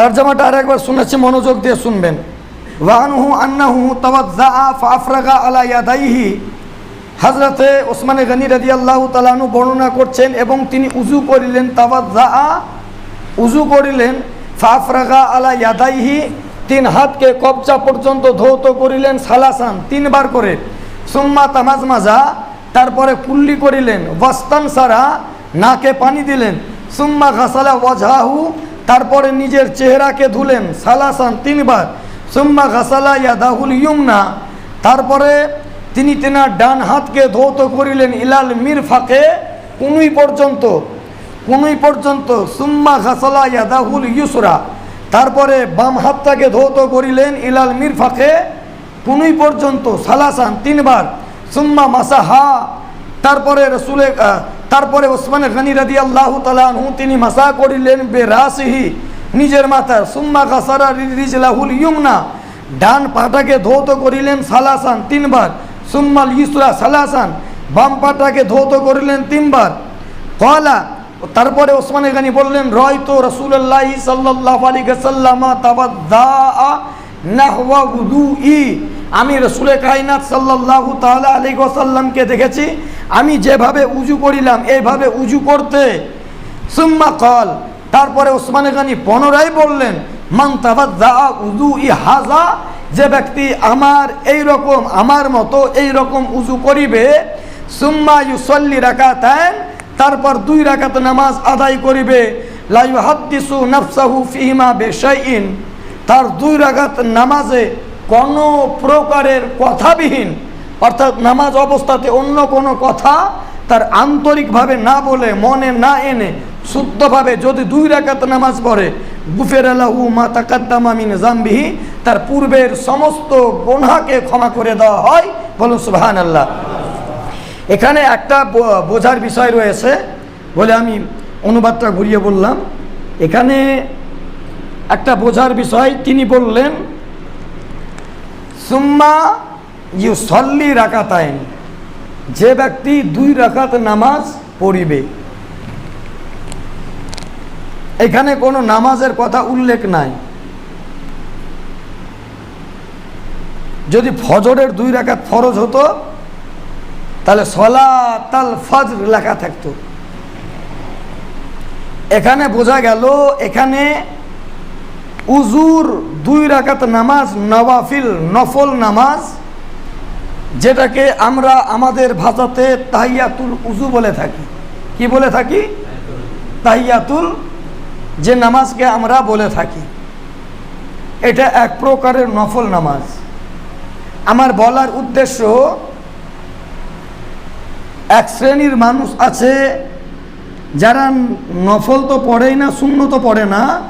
তর্জমাটা আর একবার শুনেছি, মনোযোগ দিয়ে শুনবেন। ওয়ানহু আন্নাহু তাওয়াজ্জা ফাফরাগা আলা ইয়াদাইহি। হজরতে ওসমানে গনি রাজি আল্লাহ তালানু বর্ণনা করছেন এবং তিনি উজু করিলেন তাওয়াজ্জা উজু করিলেন ফাফরাগা আলা ইয়াদাইহি। তিন হাতকে কবজা পর্যন্ত ধৌত করিলেন সালাসান, তিনবার করে। সুম্মা তামাজ মাজা তারপরে কুল্লি করিলেন ওয়াস্তান সারা নাকে পানি দিলেন। সুম্মা ঘাসালা ওয়াজহাহু তারপরে নিজের চেহারাকে ধুলেন সালাসান তিনবার। সুম্মা ঘাসালা ইয়াদাহুল ইয়ুমনা তারপরে তিনি তেনার ডান হাতকে ধৌত করিলেন ইলাল মির ফাঁকে কুনুই পর্যন্ত। কুনুই পর্যন্ত সুম্মা ঘাসালা ইয়াদাহুল ইউসরা। তারপরে বাম হাতটাকে ধৌত করিলেন ইলাল মির ফাঁকে কুনুই পর্যন্ত সালাসান তিনবার। সুম্মা মাসাহা। তারপরে রসুলে তারপরে ওসমান গানি রাদি আল্লাহ তালাহু তিনি মাসা করিলেন বে রাসিহি নিজের মাথার সুম্মা কাসারা রিজলাহুল ইয়ুমনা ডান পাটাকে ধৌত করিলেন সালাসান তিনবার, সুম্মাল ইসরা সালাসান, বাম পাটাকে ধৌত করিলেন তিনবার। কলা তারপরে ওসমান গানি বললেন রয় তো রসুল্লাহ সাল্লাহ আলী সাল্লামা তাবাদ্দা ই আমি রসুলে কাইনাত সাল্লাহ তাহলে আলী ওসাল্লামকে দেখেছি আমি যেভাবে উজু করিলাম এইভাবে উজু করতে। সুম্মা কল, তারপরে ওসমান গানি পুনরায় বললেন, মান তাবাদ্দা উদু ই হাজা যে ব্যক্তি আমার এই রকম আমার মতো এই রকম উজু করিবে, সুম্মা ইউসল্লি রাকাতান তারপর দুই রাকাত নামাজ আদায় করিবে। লা ইউহাদ্দিসু নাফসাহু ফিহিমা বিশাইইন, তার দুই রাকাত নামাজে কোনো প্রকারের কথাবিহীন অর্থাৎ নামাজ অবস্থাতে অন্য কোনো কথা তার আন্তরিকভাবে না বলে, মনে না এনে, শুদ্ধভাবে যদি দুই রাকাত নামাজ পড়ে গুফের আলাহু মা তাকাদ্দামা মিন জাম্বিহি তার পূর্বের সমস্ত গোনাকে ক্ষমা করে দেওয়া হয়। বলুন সুবহান আল্লাহ এখানে একটা বোঝার বিষয় রয়েছে বলে আমি অনুবাদটা ঘুরিয়ে বললাম। এখানে একটা বোঝার বিষয়, তিনি বললেন, সুম্মা ইউ সল্লি রাকাতাইন। যে ব্যক্তি দুই রাকাত নামাজ পড়িবে। এখানে কোনো নামাজের কথা উল্লেখ নাই। যদি ফজরের দুই রাকাত ফরজ হতো, তাহলে সলাতাল ফজর লেখা থাকতো। এখানে বোঝা গেল, এখানে উজুর দুই রাকাত নামাজ, নওয়াফিল নফল নামাজ যেটাকে আমরা আমাদের ভাষাতে তাহিয়াতুল উজু বলে থাকি। কি বলে থাকি? তাহিয়াতুল, যে নামাজকে আমরা বলে থাকি। এটা এক প্রকারের নফল নামাজ। আমার বলার উদ্দেশ্য, এক শ্রেণির মানুষ আছে, যারা নফল তো পড়েই না, শূন্য তো পড়ে না,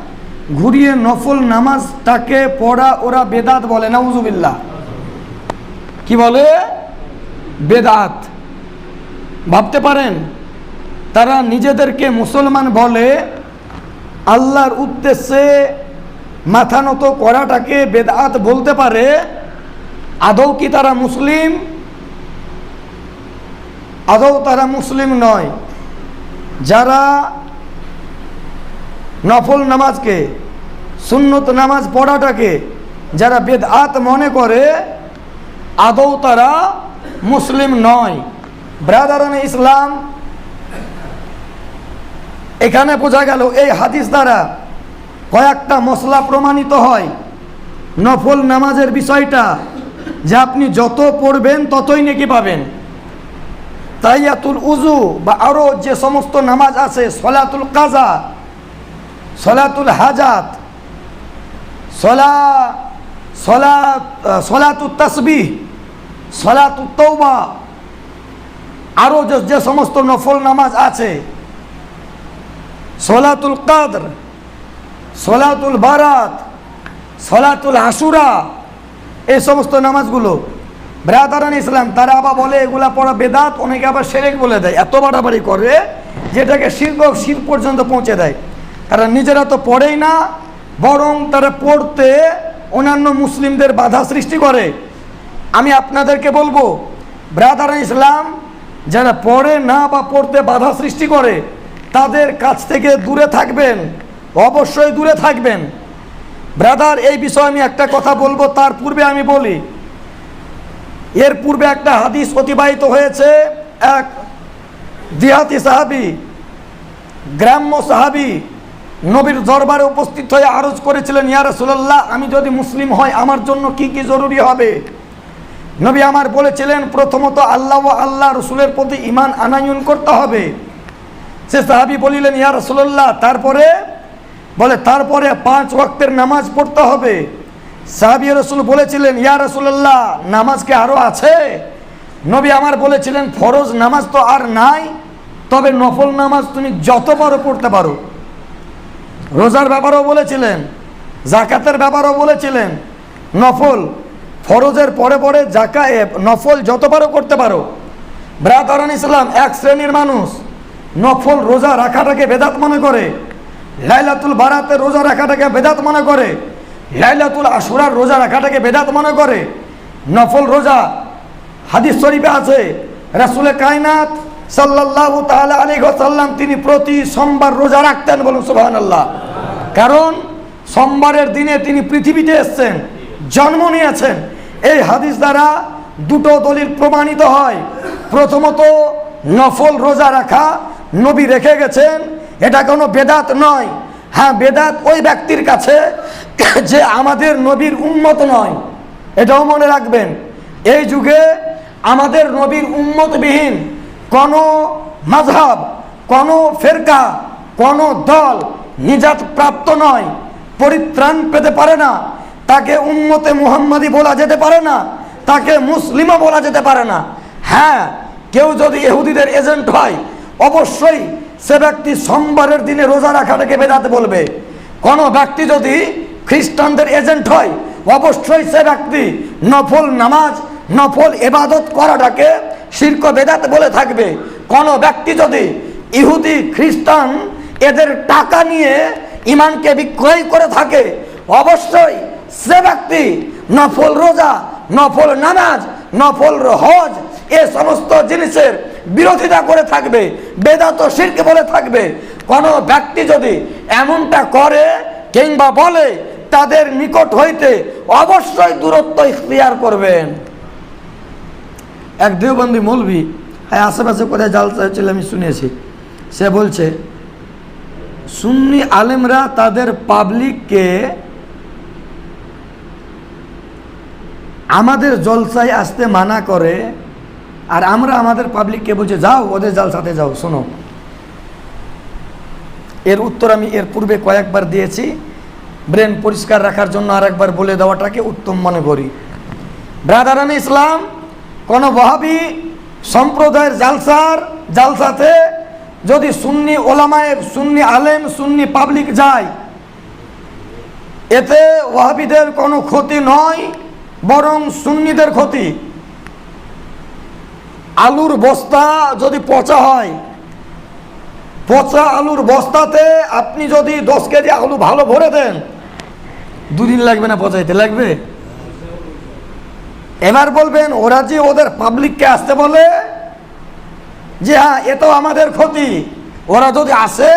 ঘুরিয়ে নফল নামাজটাকে পড়া ওরা বেদাত বলে না উজুবিল্লা কি বলে? বেদাত। ভাবতে পারেন, তারা নিজেদেরকে মুসলমান বলে আল্লাহর উদ্দেশ্যে মাথা নত করাটাকে বেদাত বলতে পারে। আদৌ কি তারা মুসলিম? আদৌ তারা মুসলিম নয়। যারা নফল নামাজকে, সুন্নত নামাজ পড়াটাকে যারা বেদআত মনে করে আদৌ তারা মুসলিম নয়। ব্রাদারান ইসলাম এখানে বোঝা গেল, এই হাদিস দ্বারা কয়েকটা মশলা প্রমাণিত হয়। নফল নামাজের বিষয়টা যে আপনি যত পড়বেন ততই নাকি পাবেন। তাইয়াতুল উজু বা আরও যে সমস্ত নামাজ আছে, সলাতুল কাজা সলাতুল হাজাত, সলা সলা সলাতুল তসবিহ সলাতুল তৌবা আরও যে যে সমস্ত নফল নামাজ আছে, সলাতুল কাদর, সলাতুল বারাত, সলাতুল হাসুরা এই সমস্ত নামাজগুলো ব্রাদারান ইসলাম তারা আবার বলে, এগুলা পড়া বেদাত, অনেকে আবার সেরেক বলে দেয়, এত বাড়াবাড়ি করে, যেটাকে শিল্প শির পর্যন্ত পৌঁছে দেয়। তারা নিজেরা তো পড়েই না, বরং তারা পড়তে অন্যান্য মুসলিমদের বাধা সৃষ্টি করে। আমি আপনাদেরকে বলব, ব্রাদার ইসলাম যারা পড়ে না বা পড়তে বাধা সৃষ্টি করে, তাদের কাছ থেকে দূরে থাকবেন, অবশ্যই দূরে থাকবেন। ব্রাদার, এই বিষয়ে আমি একটা কথা বলব, তার পূর্বে আমি বলি। এর পূর্বে একটা হাদিস অতিবাহিত হয়েছে, এক দিহাতি সাহাবি, গ্রাম্য সাহাবি নবীর দরবারে উপস্থিত হয়ে আরজ করেছিলেন, ইয়া রাসূলুল্লাহ, আমি যদি মুসলিম হয় আমার জন্য কি কি জরুরি হবে? নবী আমার বলেছিলেন, প্রথমত আল্লাহ ও আল্লাহ রসুলের প্রতি ইমান আনায়ন করতে হবে। সে সাহাবি বলিলেন, ইয়া রাসূলুল্লাহ, তারপরে? বলে, তারপরে পাঁচ ওয়াক্তের নামাজ পড়তে হবে। সাহাবি রসুল বলেছিলেন, ইয়া রাসূলুল্লাহ, নামাজ কি আরও আছে? নবী আমার বলেছিলেন, ফরজ নামাজ তো আর নাই, তবে নফল নামাজ তুমি যত পারো পড়তে পারো। রোজার ব্যাপারেও বলেছিলেন, জাকাতের ব্যাপারেও বলেছিলেন। নফল, ফরজের পরে পরে জাকা নফল যত পারো করতে পারো। ব্রাতারান ইসলাম, এক শ্রেণির মানুষ, নফল রোজা রাখাটাকে বেদাত মনে করে। লাইলাতুল বারাতে রোজা রাখাটাকে বেদাত মনে করে। লাইলাতুল আশুরার রোজা রাখাটাকে বেদাত মনে করে। নফল রোজা, হাদিস শরীফে আছে, রাসুলে কায়নাত সাল্লাল্লাহু তাআলা আলাইহি ওয়াসাল্লাম তিনি প্রতি সোমবার রোজা রাখতেন বলুন সুবহানাল্লাহ। কারণ সোমবারের দিনে তিনি পৃথিবীতে এসেছেন, জন্ম নিয়েছেন। এই হাদিস দ্বারা দুটো দলিল প্রমাণিত হয়। প্রথমত, নফল রোজা রাখা নবী রেখে গেছেন, এটা কোনো বেদাত নয়। হ্যাঁ বেদাত ওই ব্যক্তির কাছে যে আমাদের নবীর উন্মত নয়। এটাও মনে রাখবেন। এই যুগে আমাদের নবীর উম্মতবিহীন কোনো মাঝহাব কোনো ফেরকা, কোনো দল নিজাত প্রাপ্ত নয়, পরিত্রাণ পেতে পারে না, তাকে উম্মতে মুহাম্মাদি বলা যেতে পারে না, তাকে মুসলিমও বলা যেতে পারে না। হ্যাঁ কেউ যদি এহুদিদের এজেন্ট হয়, অবশ্যই সে ব্যক্তি সোমবারের দিনে রোজা রাখাটাকে বেদাতে বলবে। কোনো ব্যক্তি যদি খ্রিস্টানদের এজেন্ট হয়, অবশ্যই সে ব্যক্তি নফল নামাজ, নফল এবাদত করাটাকে শির্ক বেদাত বলে থাকবে। কোনো ব্যক্তি যদি ইহুদি, খ্রিস্টান এদের টাকা নিয়ে ইমানকে বিক্রয় করে থাকে, অবশ্যই সে ব্যক্তি নফল রোজা, নফল নামাজ, নফল হজ, এ সমস্ত জিনিসের বিরোধিতা করে থাকবে, বেদাত শির্ক বলে থাকবে। কোনো ব্যক্তি যদি এমনটা করে কিংবা বলে, তাদের নিকট হইতে অবশ্যই দূরত্ব ইখতিয়ার করবেন। এক দেওবন্দি মৌলভি হ্যাঁ আশেপাশে কোথায় জালসা হচ্ছিল আমি শুনেছি। সে বলছে, সুন্নি আলেমরা তাদের পাবলিককে আমাদের জলসায় আসতে মানা করে আর আমরা আমাদের পাবলিককে বলছে, যাও, ওদের জালসাতে যাও, শোনো। এর উত্তর আমি এর পূর্বে কয়েকবার দিয়েছি। ব্রেন পরিষ্কার রাখার জন্য আরেকবার বলে দেওয়াটাকে উত্তম মনে করি। ব্রাদারান ইসলাম কোনো ওয়াহাবি সম্প্রদায়ের জালসার জালসাতে যদি সুন্নি ওলামায় সুন্নি আলেম, সুন্নি পাবলিক যায়, এতে ওয়াহাবিদের কোনো ক্ষতি নয়, বরং সুন্নিদের ক্ষতি। আলুর বস্তা যদি পচা হয়, পচা আলুর বস্তাতে আপনি যদি দশ কেজি আলু ভালো ভরে দেন, দুদিন লাগবে না পচাইতে? লাগবে? এবার বলবেন, ওরা যে ওদের পাবলিককে আসতে বলে যে হ্যাঁ এটাও আমাদের ক্ষতি। ওরা যদি আসে,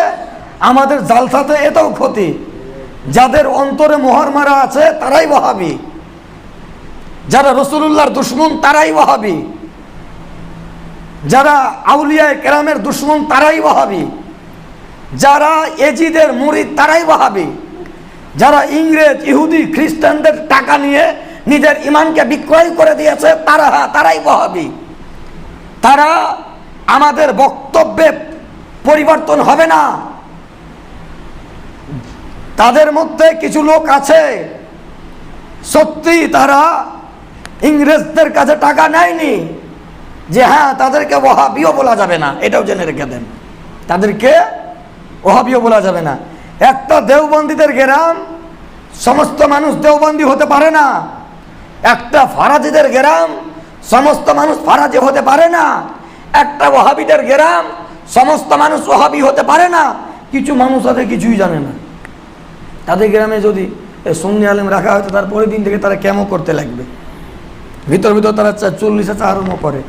আমাদের জালসাতে এটাও ক্ষতি। যাদের অন্তরে মোহর মারা আছে, তারাই ওহাবি যারা রসুল্লাহর দুশ্মন, তারাই ওহাবি যারা আউলিয়ায় কেরামের দুশ্মন, তারাই ওহাবি যারা এজিদের মুরিদ তারাই ওহাবি যারা ইংরেজ, ইহুদি, খ্রিস্টানদের টাকা নিয়ে নিজের ইমানকে বিক্রয় করে দিয়েছে, তারা, তারাই ওহাবি তারা আমাদের বক্তব্যে পরিবর্তন হবে না। তাদের মধ্যে কিছু লোক আছে, সত্যি তারা ইংরেজদের কাছে টাকা নেয়নি, যে হ্যাঁ তাদেরকে ওহাবিও বলা যাবে না, এটাও জেনে রেখে দেন। তাদেরকে ওহাবিও বলা যাবে না। একটা দেওবন্দীদের গ্রাম, সমস্ত মানুষ দেওবন্দি হতে পারে না। একটা ফারাজিদের গ্রাম, সমস্ত মানুষ ফারাজি হতে পারে না। একটা ওহাবিদের গ্রাম, সমস্ত মানুষ ওহাবি হতে পারে না। কিছু মানুষ আছে, কিছুই জানে না। তাদের গ্রামে যদি সুন্নি আলেম রাখা হয়তো তারপরের দিন থেকে তারা কেমন করতে লাগবে? ভিতর ভিতর তারা চল্লিশে চারম করে।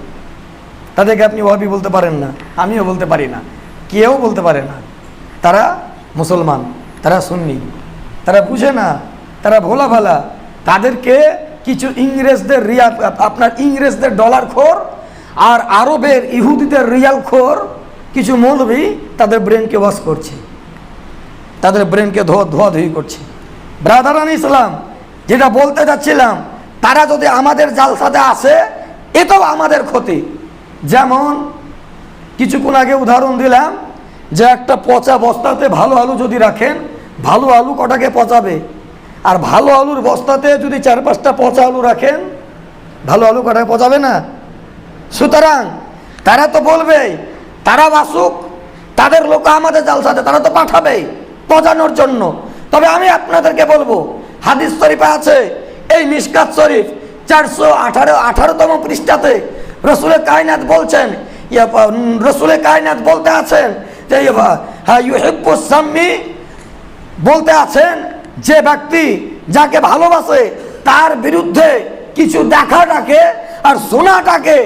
তাদেরকে আপনি ওহাবি বলতে পারেন না, আমিও বলতে পারি না, কেউ বলতে পারে না। তারা মুসলমান, তারা সুন্নি, তারা বুঝে না, তারা ভোলা ভালা তাদেরকে কিছু ইংরেজদের রিয়াল, আপনার ইংরেজদের ডলার খোর আর আরবের ইহুদিদের রিয়াল খোর, কিছু মৌলবি তাদের ব্রেনকে ওয়াশ করছে। তাদের ব্রেনকে ধোয়া, ধোয়াধুয়ি করছে। ব্রাদারান ইসলাম যেটা বলতে যাচ্ছিলাম, তারা যদি আমাদের জালসাতে আসে, এটাও আমাদের ক্ষতি। যেমন, কিছুক্ষণ আগে উদাহরণ দিলাম যে একটা পচা বস্তাতে ভালো আলু যদি রাখেন, ভালো আলু কটাকে পচাবে? আর ভালো আলুর বস্তাতে যদি চার পাঁচটা পচা আলু রাখেন, ভালো আলু কটাকে পচাবে না? সুতরাং তারা তো বলবে, তারা বাসুক, তাদের লোক আমাদের জালসাতে, তারা তো পাঠাবে পচানোর জন্য। তবে আমি আপনাদেরকে বলব, হাদিস শরীফে আছে, এই মিসকাত শরীফ চারশো আঠারো, আঠারোতম পৃষ্ঠাতে রসুলের কায়নাত বলছেন রসুলের কায়নাত বলতে আছেন যে হ্যাঁ বলতে আছেন যে ব্যক্তি যাকে ভালোবাসে, তার বিরুদ্ধে কিছু দেখাটাকে আর শোনাটাকে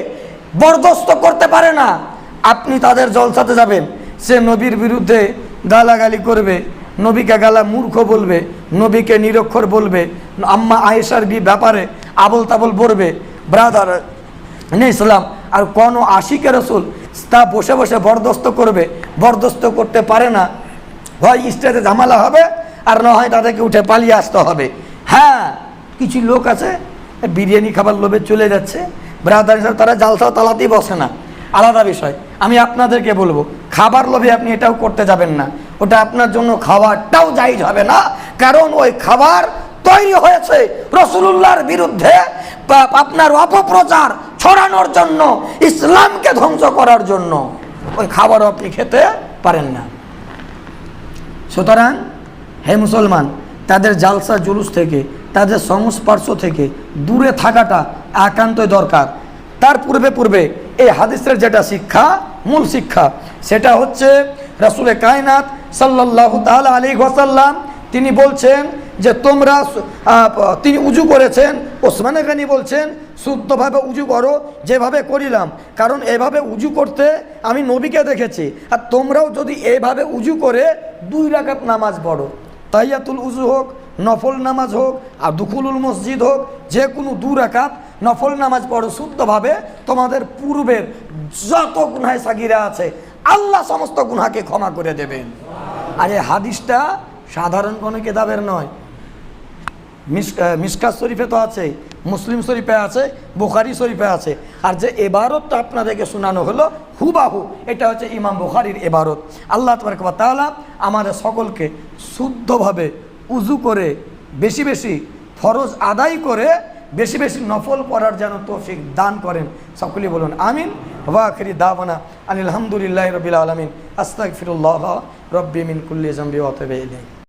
বরদস্ত করতে পারে না। আপনি তাদের জলসাতে যাবেন। সে নবীর বিরুদ্ধে গালাগালি করবে, নবীকে গালা মূর্খ বলবে, নবীকে নিরক্ষর বলবে, আম্মা আয়েশার বি ব্যাপারে আবল তাবল বলবে, ব্রাদার ইসলাম, আর কোনো আশিকে রসুল তা বসে বসে বরদস্ত করবে, বরদস্ত করতে পারে না। হয় স্টেজে ঝামেলা হবে আর না হয় তাদেরকে উঠে পালিয়ে আসতে হবে। হ্যাঁ কিছু লোক আছে, বিরিয়ানি খাবার লোভে চলে যাচ্ছে। ব্রাদার হিসাবে তারা জালসা তালাতেই বসে না। আলাদা বিষয়। আমি আপনাদেরকে বলব, খাবার লোভে আপনি এটাও করতে যাবেন না। ওটা আপনার জন্য খাবারটাও জায়জ হবে না। কারণ ওই খাবার তৈরি হয়েছে রসুলুল্লাহর বিরুদ্ধে আপনার অপপ্রচার ছড়ানোর জন্য, ইসলামকে ধ্বংস করার জন্য। ওই খাবারও আপনি খেতে পারেন না। সুতরাং হে মুসলমান, তাদের জালসা জুলুস থেকে, তাদের সংস্পর্শ থেকে দূরে থাকাটা একান্তই দরকার। তার পূর্বে পূর্বে এই হাদিসের যেটা শিক্ষা, মূল শিক্ষা, সেটা হচ্ছে রাসুলে কায়নাত সাল্লাহ তাহলে আলী ওয়াসাল্লাম তিনি বলছেন যে তোমরা তিনি উজু করেছেন, ওসমানে গানি বলছেন, শুদ্ধভাবে উজু করো, যেভাবে করিলাম। কারণ এভাবে উজু করতে আমি নবীকে দেখেছি। আর তোমরাও যদি এভাবে উজু করে দুই রাকাত নামাজ পড়ো তাইয়াতুল উজু হোক, নফল নামাজ হোক, আর দুকুলুল মসজিদ হোক যে কোনো দু রাকাত নফল নামাজ পড়ো শুদ্ধভাবে, তোমাদের পূর্বের যত গুনায় সাগিরা আছে, আল্লাহ সমস্ত গুনাকে ক্ষমা করে দেবেন। আর এই হাদিসটা সাধারণ কোনো কেতাবের নয়। মিসকাত শরীফে তো আছে, মুসলিম শরীফে আছে, বুখারি শরীফে আছে। আর যে এবারতটা আপনাদেরকে শোনানো হলো, হুবাহু, এটা হচ্ছে ইমাম বুখারির এবারত। আল্লাহ তবরকবা তাআলা আমাদের সকলকে শুদ্ধভাবে উজু করে, বেশি বেশি ফরজ আদায় করে, বেশি বেশি নফল পড়ার যেন তৌফিক দান করেন। সকলেই বলুন আমিন। ওয়াখিরি দাওয়ানা আনিল আলহামদুলিল্লাহ রবিল আলমিন। আস্তাগফিরুল্লাহ রব্বি মিন কুল্লি জামবি ওয়া তাবে ইলাইহি।